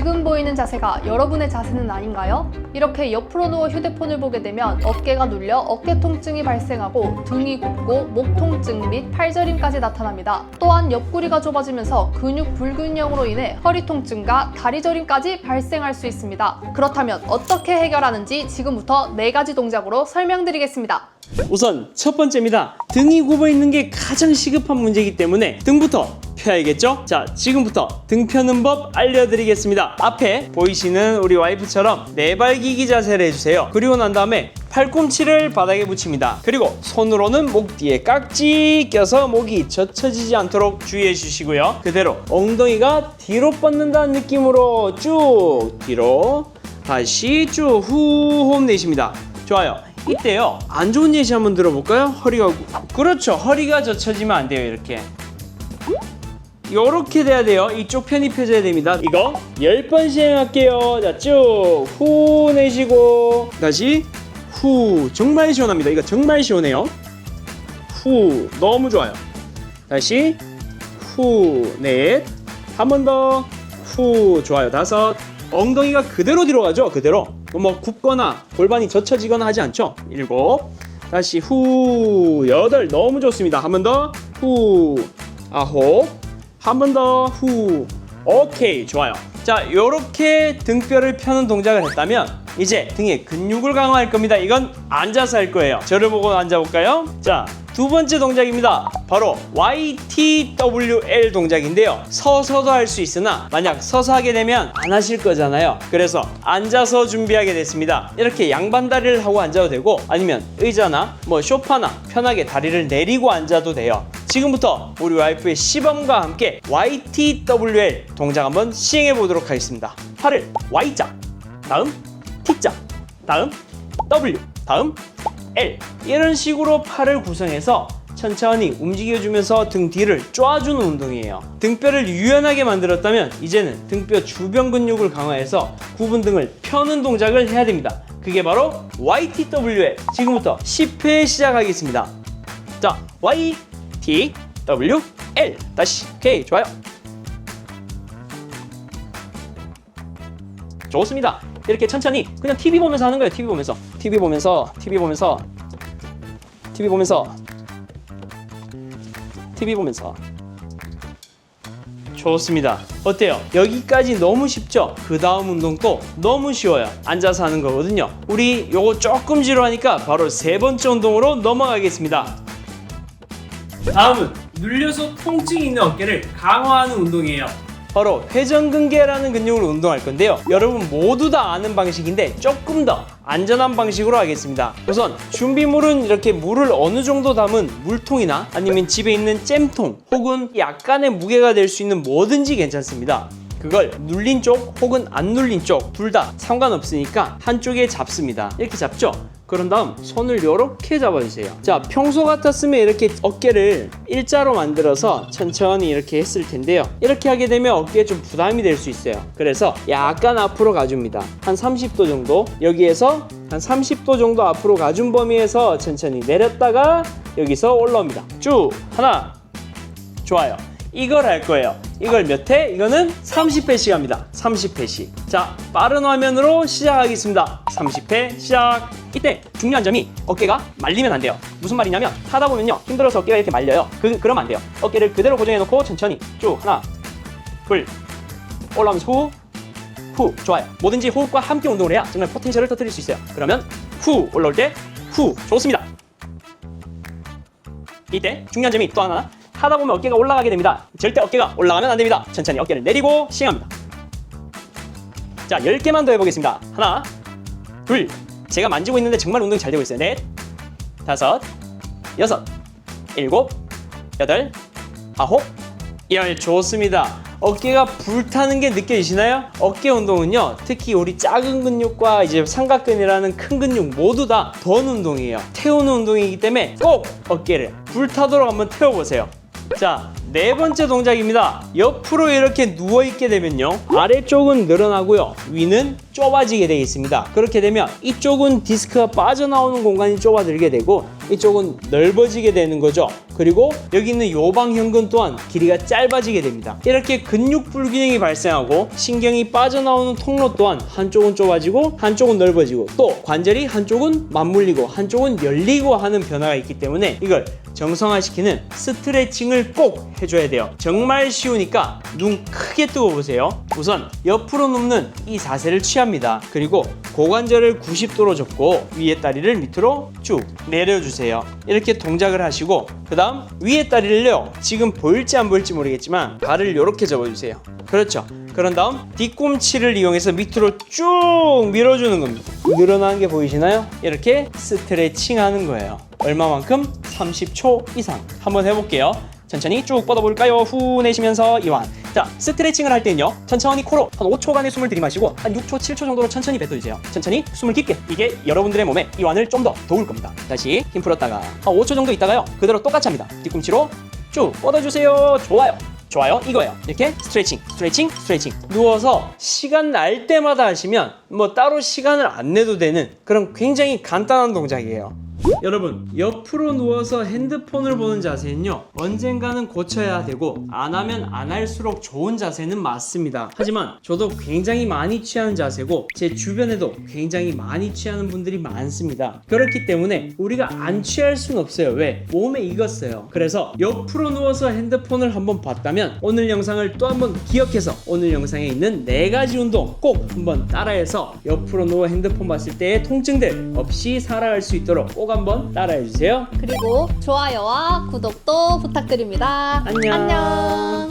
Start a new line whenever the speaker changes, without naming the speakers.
지금 보이는 자세가 여러분의 자세는 아닌가요? 이렇게 옆으로 누워 휴대폰을 보게 되면 어깨가 눌려 어깨 통증이 발생하고 등이 굽고 목 통증 및 팔저림까지 나타납니다. 또한 옆구리가 좁아지면서 근육 불균형으로 인해 허리 통증과 다리 저림까지 발생할 수 있습니다. 그렇다면 어떻게 해결하는지 지금부터 네 가지 동작으로 설명드리겠습니다.
우선 첫 번째입니다. 등이 굽어 있는 게 가장 시급한 문제이기 때문에 등부터 펴야겠죠? 자, 지금부터 등 펴는 법 알려드리겠습니다. 앞에 보이시는 우리 와이프처럼 네발기기 자세를 해주세요. 그리고 난 다음에 팔꿈치를 바닥에 붙입니다. 그리고 손으로는 목 뒤에 깍지 껴서 목이 젖혀지지 않도록 주의해 주시고요. 그대로 엉덩이가 뒤로 뻗는다는 느낌으로 쭉 뒤로 다시 쭉 후 호흡 내쉽니다. 좋아요. 이때요. 안 좋은 예시 한번 들어볼까요? 허리가 구- 그렇죠. 허리가 젖혀지면 안 돼요. 이렇게. 요렇게 돼야 돼요. 이쪽 펴져야 됩니다. 이거 10번 시행할게요. 자, 쭉 후 내쉬고 다시 후 정말 시원합니다. 이거 정말 시원해요. 후 너무 좋아요. 다시 후 넷. 한 번 더. 후 좋아요. 다섯. 엉덩이가 그대로 뒤로 가죠. 그대로. 뭐 굽거나 골반이 젖혀지거나 하지 않죠. 일곱. 다시 후 여덟. 너무 좋습니다. 한 번 더. 후 아홉. 한 번 더 후. 오케이 좋아요. 자 요렇게 등뼈를 펴는 동작을 했다면 이제 등의 근육을 강화할 겁니다. 이건 앉아서 할 거예요. 저를 보고 앉아볼까요? 자 두 번째 동작입니다. 바로 YTWL 동작인데요. 서서도 할 수 있으나 만약 서서 하게 되면 안 하실 거잖아요. 그래서 앉아서 준비하게 됐습니다. 이렇게 양반다리를 하고 앉아도 되고 아니면 의자나 뭐 소파나 편하게 다리를 내리고 앉아도 돼요. 지금부터 우리 와이프의 시범과 함께 YTWL 동작 한번 시행해 보도록 하겠습니다. 팔을 Y자, 다음 T자, 다음 W, 다음 L 이런 식으로 팔을 구성해서 천천히 움직여주면서 등 뒤를 쪼아주는 운동이에요. 등뼈를 유연하게 만들었다면 이제는 등뼈 주변 근육을 강화해서 구분 등을 펴는 동작을 해야 됩니다. 그게 바로 YTWL. 지금부터 10회 시작하겠습니다. 자, Y, T, W, L. 다시. 오케이, 좋아요. 좋습니다. 이렇게 천천히 그냥 TV 보면서 하는 거예요. TV 보면서. TV 보면서, TV 보면서, TV 보면서, TV 보면서. 좋습니다. 어때요? 여기까지 너무 쉽죠? 그 다음 운동도 너무 쉬워요. 앉아서 하는 거거든요. 우리 요거 조금 지루하니까 바로 세 번째 운동으로 넘어가겠습니다. 다음은 눌려서 통증이 있는 어깨를 강화하는 운동이에요. 바로 회전근개라는 근육을 운동할 건데요. 여러분 모두 다 아는 방식인데 조금 더 안전한 방식으로 하겠습니다. 우선 준비물은 이렇게 물을 어느 정도 담은 물통이나 아니면 집에 있는 잼통 혹은 약간의 무게가 될 수 있는 뭐든지 괜찮습니다. 그걸 눌린 쪽 혹은 안 눌린 쪽 둘 다 상관없으니까 한쪽에 잡습니다. 이렇게 잡죠? 그런 다음 손을 이렇게 잡아주세요. 자, 평소 같았으면 이렇게 어깨를 일자로 만들어서 천천히 이렇게 했을 텐데요. 이렇게 하게 되면 어깨에 좀 부담이 될 수 있어요. 그래서 약간 앞으로 가줍니다. 한 30도 정도. 여기에서 한 30도 정도 앞으로 가준 범위에서 천천히 내렸다가 여기서 올라옵니다. 쭉 하나, 좋아요. 이걸 할 거예요. 이걸 몇 회? 이거는 30회씩 합니다. 30회씩. 자, 빠른 화면으로 시작하겠습니다. 30회 시작. 이때 중요한 점이 어깨가 말리면 안 돼요. 무슨 말이냐면 하다 보면요. 힘들어서 어깨가 이렇게 말려요. 그, 그러면 안 돼요. 어깨를 그대로 고정해 놓고 천천히 쭉 하나, 둘, 올라오면서 후, 후. 좋아요. 뭐든지 호흡과 함께 운동을 해야 정말 포텐셜을 터뜨릴 수 있어요. 그러면 후 올라올 때 후. 좋습니다. 이때 중요한 점이 또 하나 하다 보면 어깨가 올라가게 됩니다. 절대 어깨가 올라가면 안 됩니다. 천천히 어깨를 내리고 시행합니다. 자, 10개만 더 해보겠습니다. 하나, 둘, 제가 만지고 있는데 정말 운동이 잘 되고 있어요. 넷, 다섯, 여섯, 일곱, 여덟, 아홉, 열 좋습니다. 어깨가 불타는 게 느껴지시나요? 어깨 운동은요, 특히 우리 작은 근육과 이제 삼각근이라는 큰 근육 모두 다 던 운동이에요. 태우는 운동이기 때문에 꼭 어깨를 불타도록 한번 태워보세요. 자, 네 번째 동작입니다. 옆으로 이렇게 누워 있게 되면요. 아래쪽은 늘어나고요. 위는 좁아지게 되어 있습니다. 그렇게 되면 이쪽은 디스크가 빠져나오는 공간이 좁아들게 되고 이쪽은 넓어지게 되는 거죠. 그리고 여기 있는 요방형근 또한 길이가 짧아지게 됩니다. 이렇게 근육 불균형이 발생하고 신경이 빠져나오는 통로 또한 한쪽은 좁아지고 한쪽은 넓어지고 또 관절이 한쪽은 맞물리고 한쪽은 열리고 하는 변화가 있기 때문에 이걸 정상화시키는 스트레칭을 꼭 해줘야 돼요. 정말 쉬우니까 눈 크게 뜨고 보세요. 우선 옆으로 눕는 이 자세를 취합니다. 그리고 고관절을 90도로 접고 위에 다리를 밑으로 쭉 내려주세요. 이렇게 동작을 하시고 그 다음 위에 다리를요. 지금 보일지 안 보일지 모르겠지만 발을 이렇게 접어주세요. 그렇죠. 그런 다음 뒤꿈치를 이용해서 밑으로 쭉 밀어주는 겁니다. 늘어나는 게 보이시나요? 이렇게 스트레칭 하는 거예요. 얼마만큼? 30초 이상. 한번 해볼게요. 천천히 쭉 뻗어볼까요? 후 내쉬면서 이완. 자, 스트레칭을 할 때는요. 천천히 코로 한 5초간의 숨을 들이마시고 한 6초, 7초 정도로 천천히 뱉어주세요. 천천히 숨을 깊게. 이게 여러분들의 몸에 이완을 좀 더 도울 겁니다. 다시 힘 풀었다가 한 5초 정도 있다가요. 그대로 똑같이 합니다. 뒤꿈치로 쭉 뻗어주세요. 좋아요. 좋아요. 이거예요. 이렇게 스트레칭, 스트레칭, 스트레칭. 누워서 시간 날 때마다 하시면 뭐 따로 시간을 안 내도 되는 그런 굉장히 간단한 동작이에요. 여러분, 옆으로 누워서 핸드폰을 보는 자세는요, 언젠가는 고쳐야 되고, 안 하면 안 할수록 좋은 자세는 맞습니다. 하지만 저도 굉장히 많이 취하는 자세고, 제 주변에도 굉장히 많이 취하는 분들이 많습니다. 그렇기 때문에 우리가 안 취할 수는 없어요. 왜? 몸에 익었어요. 그래서 옆으로 누워서 핸드폰을 한번 봤다면, 오늘 영상을 또 한번 기억해서, 오늘 영상에 있는 네 가지 운동 꼭 한번 따라해서, 옆으로 누워 핸드폰 봤을 때의 통증들 없이 살아갈 수 있도록 꼭 한번 따라해 주세요.
그리고 좋아요와 구독도 부탁드립니다.
안녕.
안녕.